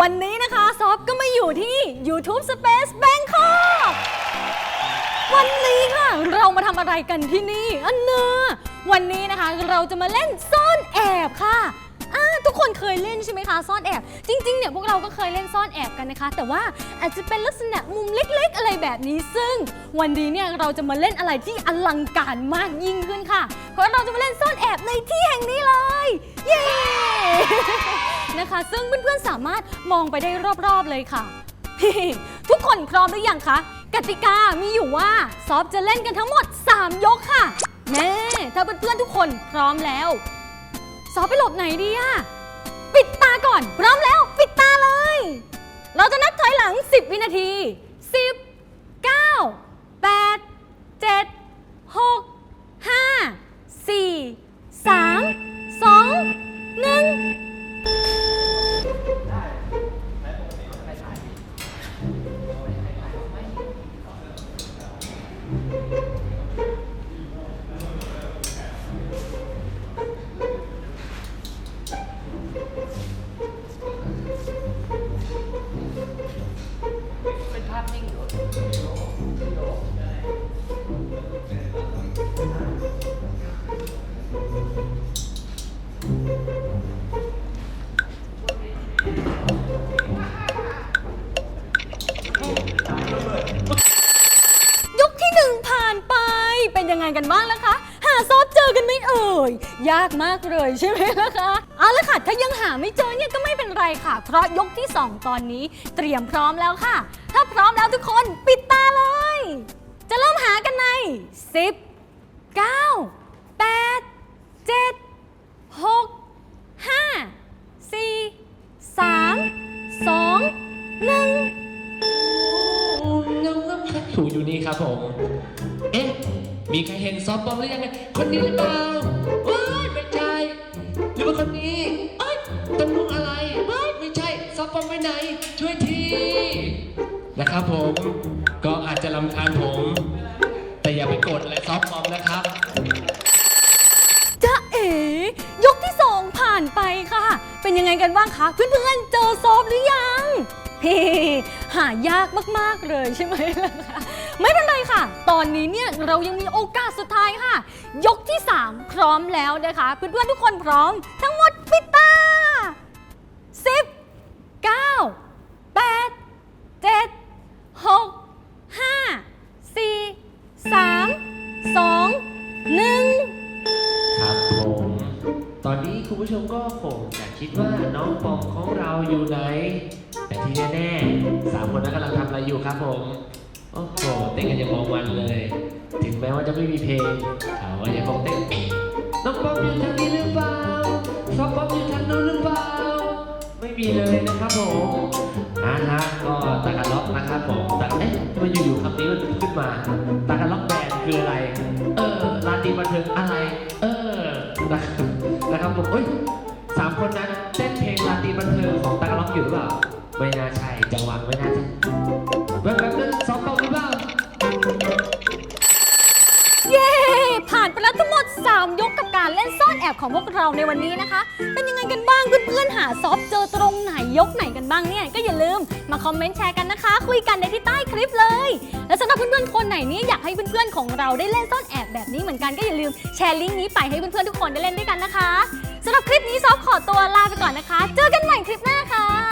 วันนี้นะคะซอฟก็มาอยู่ที่ YouTube Space Bangkok วันนี้ค่ะ เรามาทำอะไรกันที่นี่อันเนอวันนี้นะคะเราจะมาเล่นซ่อนแอบค่ะอ่าทุกคนเคยเล่นใช่ไหมคะซ่อนแอบ จริงๆเนี่ยพวกเราก็เคยเล่นซ่อนแอบกันนะคะ แต่ว่าอาจจะเป็นลักษณะมุมเล็กๆ อะไรแบบนี้ ซึ่งวันนี้เนี่ยเราจะมาเล่นอะไรที่อลังการมากยิ่งขึ้นค่ะ เพราะเราจะมาเล่นซ่อนแอบในที่แห่งนี้เลย เย้ นะคะ ซึ่งเพื่อนๆสามารถมองไปได้รอบๆเลยค่ะ ทุกคนพร้อมหรือยังคะ กติกามีอยู่ว่าซอฟจะเล่นกันทั้งหมด 3 ยกค่ะแน่ถ้าเพื่อนๆทุกคนพร้อมแล้ว ซอฟไปหลบไหนดีอะปิดตาก่อน พร้อมแล้ว ปิดตาเลย เราจะนับถอยหลัง 10 วินาที 10 9 8 7 6 5 4 3 2 1 ยกที่หนึ่งผ่านไป เป็นยังไงกันบ้างล่ะคะ หาซอฟเจอกันไม่เอ่ย ยากมากเลยใช่ไหมล่ะคะ เอาละค่ะ ถ้ายังหาไม่เจอเนี่ยก็ไม่เป็นไรค่ะ เพราะยกที่ 2 ตอนนี้เตรียมพร้อมแล้วค่ะ ถ้าพร้อมแล้วทุกคนปิดตาเลย จะเริ่มหากันใน 10 ถูอยู่นี่ครับผม เอ๊ะ มีใครเห็นซอฟบอมหรือยังไงคนนี้หรือเปล่าเอ้ยไม่ใช่ หรือว่าคนนี้ เอ้ยตำลุงอะไรเอ้ยไม่ใช่ ซอฟบอมไปไหน ช่วยทีนะครับผม ก็อาจจะลำคาญผม แต่อย่าไปกดเลยซอฟบอมนะครับจ้าเอ๋ยกที่สองผ่านไปค่ะ เป็นยังไงกันบ้างคะ เพื่อนๆเจอซอฟหรือยัง เฮ้หายากมากๆเลยใช่ไหมล่ะคะไม่เป็นไรค่ะ ตอนนี้เนี่ยเรายังมีโอกาสสุดท้ายค่ะ ยกที่ 3 พร้อมแล้วนะคะ เพื่อนๆทุกคนพร้อม ทั้งหมดปิดตา10 9 8 7 6 5 4 3 2 1ครับผมตอนนี้คุณผู้ชมก็คงจะคิดว่าน้องปอมของเราอยู่ไหน ที่แน่ๆสามคนนั้นกำลังทำอะไรอยู่ครับผม โอ้โหเต้นกันอย่างมองมันเลย ถึงแม้ว่าจะไม่มีเพลงเขาก็ยังคงเต้นน้องปอมอยู่ทางนี้หรือเปล่าซอฟปอมอยู่ทางนู้นหรือเปล่า ไม่มีเลยนะครับผมอ่าฮะก็ตากาล็อกนะครับผมต่เอ๊ะทำไมอยู่ๆคำนี้มันขึ้นมาตากาล็อกแบนด์คืออะไร เออลาตีบันเทิงอะไร เออนะครับนะครับผมเอ้ยสามคนนั้นเต้นเพลงลาตีบันเทิงของตากาล็อกอยู่หรือเปล่า ไม่น่าใช่จังหวะไม่น่าใช่แบบแบนั้นซ้อมเป่าหรือเปล่าเย้ ผ่านไปแล้วทั้งหมด 3 ยกกับการเล่นซ่อนแอบของพวกเราในวันนี้นะคะ เป็นยังไงกันบ้างเพื่อนๆหาซอฟเจอตรงไหนยกไหนกันบ้างเนี่ย ก็อย่าลืมมาคอมเมนต์แชร์กันนะคะ คุยกันในที่ใต้คลิปเลย และสำหรับเพื่อนๆคนไหนนี่อยากให้เพื่อนๆของเราได้เล่นซ่อนแอบแบบนี้เหมือนกันก็อย่าลืมแชร์ลิงก์นี้ไปให้เพื่อนๆทุกคนได้เล่นด้วยกันนะคะสำหรับคลิปนี้ซอฟขอตัวลาไปก่อนนะคะ เจอกันใหม่คลิปหน้าค่ะ